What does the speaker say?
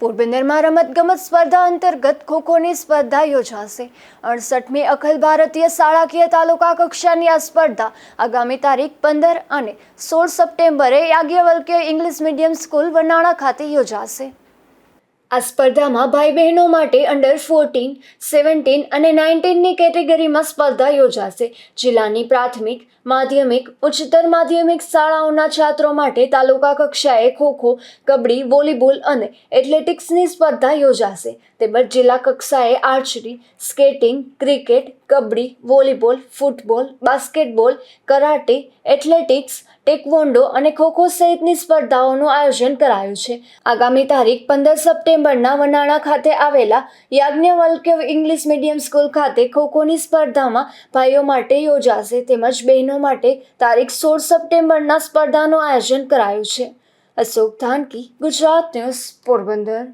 પોરબંદરમાં રમતગમત સ્પર્ધા અંતર્ગત ખોખોની સ્પર્ધા યોજાશે. અડસઠમી અખિલ ભારતીય શાળાકીય તાલુકા કક્ષાની આ સ્પર્ધા આગામી તારીખ પંદર અને સોળ સપ્ટેમ્બરે Yajnavalkya English medium school Vanana ખાતે યોજાશે. આ સ્પર્ધામાં ભાઈ બહેનો માટે અંડર ફોર્ટીન સેવન્ટીન અને નાઇન્ટીનની કેટેગરીમાં સ્પર્ધા યોજાશે. જિલ્લાની પ્રાથમિક, માધ્યમિક, ઉચ્ચતર માધ્યમિક શાળાઓના છાત્રો માટે તાલુકા કક્ષાએ ખોખો, કબડ્ડી, વોલીબોલ અને એથ્લેટિક્સની સ્પર્ધા યોજાશે. તેમજ જિલ્લા કક્ષાએ archery, skating, cricket, kabaddi, volleyball, football, basketball, karate, athletics, taekwondo અને ખોખો સહિતની સ્પર્ધાઓનું આયોજન કરાયું છે. આગામી તારીખ પંદર સપ્ટેમ્બરના વનાણા ખાતે આવેલા યાજ્ઞવલ્ક્ય ઇંગ્લિશ મીડિયમ સ્કૂલ ખાતે ખોખોની સ્પર્ધામાં ભાઈઓ માટે યોજાશે તેમજ બહેનો માટે તારીખ સોળ સપ્ટેમ્બરના સ્પર્ધાનું આયોજન કરાયું છે. અશોક ધાનકી, ગુજરાત ન્યૂઝ પોરબંદર.